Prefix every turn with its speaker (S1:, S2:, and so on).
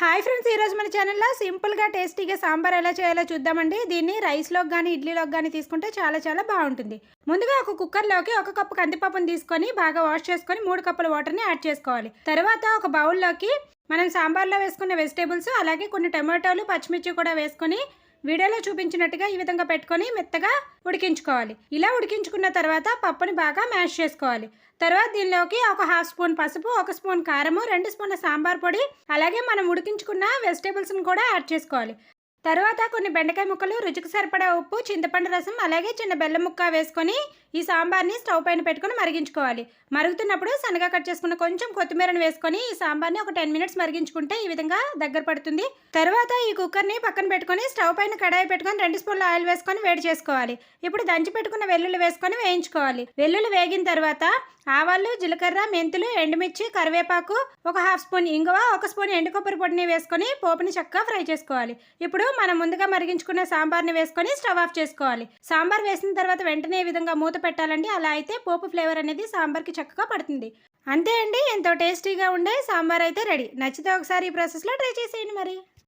S1: Hi friends ఈరోజు మన ఛానల్లో సింపుల్గా టేస్టీగా సాంబార్ ఎలా చేయాలో చూద్దామండి. దీన్ని రైస్లోకి కానీ ఇడ్లీలోకి కానీ తీసుకుంటే చాలా చాలా బాగుంటుంది. ముందుగా ఒక కుక్కర్లోకి ఒక కప్పు కందిపప్పును తీసుకొని బాగా వాష్ చేసుకొని మూడు కప్పుల వాటర్ని యాడ్ చేసుకోవాలి. తర్వాత ఒక బౌల్లోకి మనం సాంబార్లో వేసుకున్న వెజిటేబుల్స్ అలాగే కొన్ని టమాటోలు పచ్చిమిర్చి కూడా వేసుకొని వీడియోలో చూపించినట్టుగా ఈ విధంగా పెట్టుకొని మెత్తగా ఉడికించుకోవాలి. ఇలా ఉడికించుకున్న తర్వాత పప్పుని బాగా మ్యాష్ చేసుకోవాలి. తర్వాత దీనిలోకి ఒక హాఫ్ స్పూన్ పసుపు ఒక స్పూన్ కారము రెండు స్పూన్ల సాంబార్ పొడి అలాగే మనం ఉడికించుకున్న వెజిటేబుల్స్ని కూడా యాడ్ చేసుకోవాలి. తర్వాత కొన్ని బెండకాయ ముక్కలు రుచికి సరిపడా ఉప్పు చింతపండు రసం అలాగే చిన్న బెల్లం ముక్క వేసుకొని ఈ సాంబార్ని స్టవ్ పైన పెట్టుకొని మరిగించుకోవాలి. మరుగుతున్నప్పుడు సన్నగా కట్ చేసుకున్న కొంచెం కొత్తిమీరను వేసుకొని ఈ సాంబార్ని ఒక టెన్ మినిట్స్ మరిగించుకుంటే ఈ విధంగా దగ్గర పడుతుంది. తర్వాత ఈ కుక్కర్ని పక్కన పెట్టుకొని స్టవ్ పైన కడాయి పెట్టుకొని రెండు స్పూన్ల ఆయిల్ వేసుకొని వేడి చేసుకోవాలి. ఇప్పుడు దంచి పెట్టుకున్న వెల్లుల్లి వేసుకొని వేయించుకోవాలి. వెల్లుల్లి వేగిన తర్వాత ఆవాలు జీలకర్ర మెంతులు ఎండుమిర్చి కరివేపాకు ఒక హాఫ్ స్పూన్ ఇంగువ ఒక స్పూన్ ఎండు కొబ్బరి పొడిని వేసుకొని పోపుని చక్కగా ఫ్రై చేసుకోవాలి. ఇప్పుడు మనం ముందుగా మరిగించుకున్న సాంబార్ని వేసుకొని స్టవ్ ఆఫ్ చేసుకోవాలి. సాంబార్ వేసిన తర్వాత వెంటనే ఈ విధంగా మూత పెట్టాలండి. అలా అయితే పోపు ఫ్లేవర్ అనేది సాంబార్కి చక్కగా పడుతుంది. అంతే అండి. ఎంతో టేస్టీగా ఉండే సాంబార్ అయితే రెడీ. నచ్చితే ఒకసారి ఈ ప్రాసెస్లో ట్రై చేసేయండి మరి.